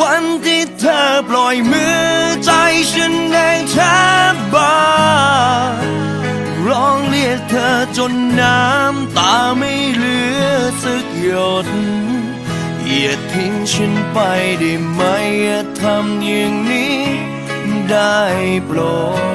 วันที่เธอปล่อยมือใจฉันแดงแทบบ้าร้องเรียกเธอจนน้ำตาไม่เหลือสักหยดอย่าทิ้งฉันไปได้ไหมอย่าทำอย่างนี้ได้โปรด